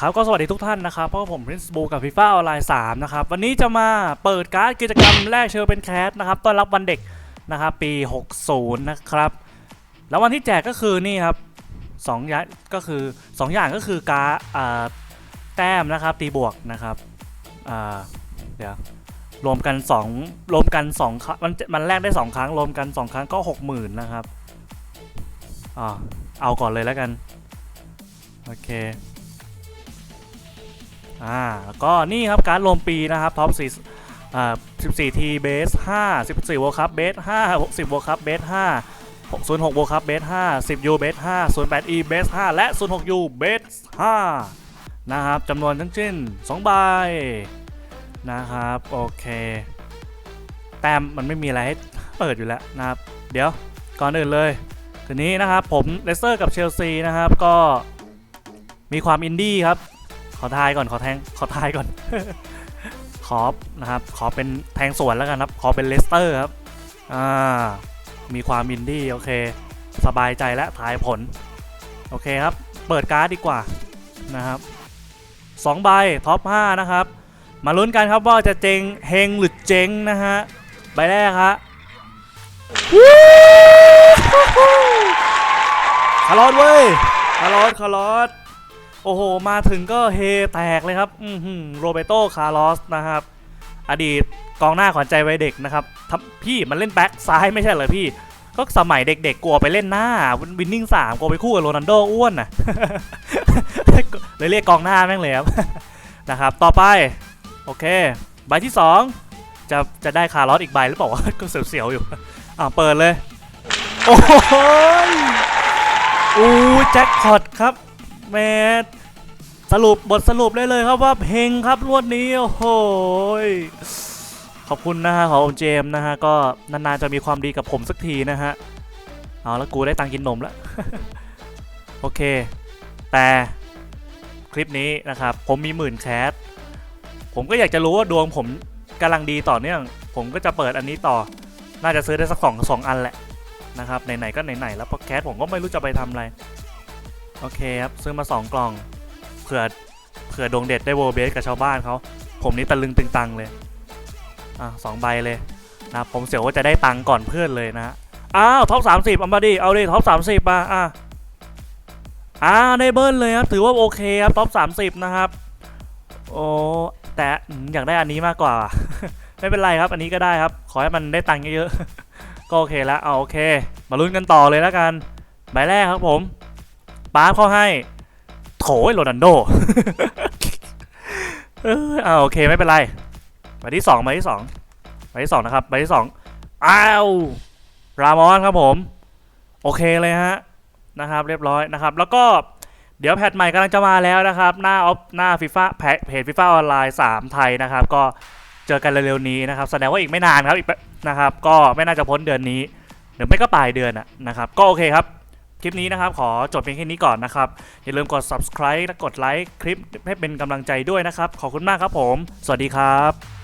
ครับก็สวัสดีทุกท่านนะครับเพราะว่าผม Prince b ูกับ FIFA ออนไลน์3นะครับวันนี้จะมาเปิดการ์ดกิจกรรมแรกเชิญเป็นแคสนะครับต้อนรับวันเด็กนะครับปี 60 นะครับ แล้ววันที่แจกก็คือนี่ครับสองอย่างก็คือ 2 อย่างก็คือการ์ดแต้มนะครับตีบวกนะครับเดี๋ยวรวมกัน2รวมกัน2ครั้งมันมันแลกได้ 2 ครั้งรวมกัน 2 ครั้งก็ 60,000นะครับอ่าเอาก่อนเลยแล้วกัน โอเค อ่าแล้วก็นี่ครับการรวมปีนะครับท็อป4อ่า14ทีเบส5 14 World Cup เบส5 60 World Cup เบส5 06 World Cup เบส5 10 U เบส5 08 E เบส5และ06 U เบส5นะครับจำนวนทั้งสิ้น2ใบนะครับโอเคแต้มมันไม่มีอะไรให้เปิดอยู่แล้วนะครับ เดี๋ยวก่อนอื่นเลยคืนนี้นะครับผมเลสเตอร์กับเชลซีนะครับก็มีความอินดี้ครับ อทายก่อนขอแทงขอทายก่อน ขอนะครับ ขอเป็นแทงสวนแล้วกันครับ ขอเป็นเลสเตอร์ครับ อ่า มีความอินดี้โอเค สบายใจและทายผล โอเคครับ เปิดการ์ดดีกว่านะครับสองใบท็อป5นะครับ มาลุ้นกันครับว่าจะเจงเฮงหรือเจ๊งนะฮะ ใบแรกฮะคาร์ลอดเว้ยคาร์ลอดคาร์ลอด โอ้โห มาถึงก็เฮแตกเลยครับ อือหือโรเบโตคาร์ลอสนะครับ อดีตกองหน้าขวัญใจวัยเด็กนะครับพี่มันเล่นแบ็คซ้ายไม่ใช่เหรอพี่ ก็สมัยเด็กๆกลัวไปเล่นหน้าวินนิ่งสามกลัวไปคู่กับโรนัลโดอ้วนน่ะเลยเรียกกองหน้าแม่งเลยครับนะครับ ต่อไป โอเค ใบที่ 2 จะจะได้คาร์ลอสอีกใบหรือเปล่าวะก็เสียวๆอยู่ อ่าเปิดเลย โอ้โหยอู้แจ็คพอตครับ แมสสรุปบทสรุปได้เลยครับว่าเพลงครับรวดนี้โอ้โหยขอบคุณนะฮะของเจมนะฮะก็นานๆจะมีความดีกับผมสักทีนะฮะเอาแล้วกูได้ตังค์กินนมแล้วโอเค แต่คลิปนี้นะครับผมมีหมื่นแคสผมก็อยากจะรู้ว่าดวงผมกำลังดีต่อเนื่อง ผมก็จะเปิดอันนี้ต่อ น่าจะซื้อได้สักสองสองอันแหละนะครับไหนๆก็ไหนๆแล้วเพราะแคสผมก็ไม่รู้จะไปทำอะไร โอเคครับ ซื้อมา 2 กล่องเผื่อเผื่อดวงเด็ดได้โวเบสกับชาวบ้านเขาผมนี่ตะลึงตึงตังเลย อะสองใบเลยนะผมเสียวว่าจะได้ตังก่อนเพื่อนเลยนะอ้าวท็อปสามสิบอามาดิเอาดิท็อปสามสิบมาอะอ่าได้เบิ้ลเลยครับถือว่าโอเคครับท็อปสามสิบนะครับโอ้แต่อืมอยากได้อันนี้มากกว่า ไม่เป็นไรครับ อันนี้ก็ได้ครับ ขอให้มันได้ตังค์เยอะๆก็โอเคแล้วเอาโอเค มาลุ้นกันต่อเลยแล้วกันใบแรกครับผม ปาร์เข้าให้โถยโรนันโดเออเอาโอเคไม่เป็นไรใบที่สองใบที่สองใบที่สองนะครับใบที่สองอ้าวรามอนครับผม โอเคเลยฮะนะครับ เรียบร้อยนะครับ แล้วก็เดี๋ยวแพทใหม่กำลังจะมาแล้วนะครับ หน้าออฟหน้าฟีฟ่าเพจฟีฟ่าออนไลน์3ไทยนะครับ ก็เจอกันเร็วๆนี้นะครับ แสดงว่าอีกไม่นานครับอีกนะครับ ก็ไม่น่าจะพ้นเดือนนี้หรือไม่ก็ปลายเดือนนะครับ ก็โอเคครับ คลิปนี้นะครับ ขอจบเพียงแค่นี้ก่อนนะครับ อย่าลืมกด subscribe และกดไลค์คลิปให้เป็นกำลังใจด้วยนะครับ ขอบคุณมากครับผม สวัสดีครับ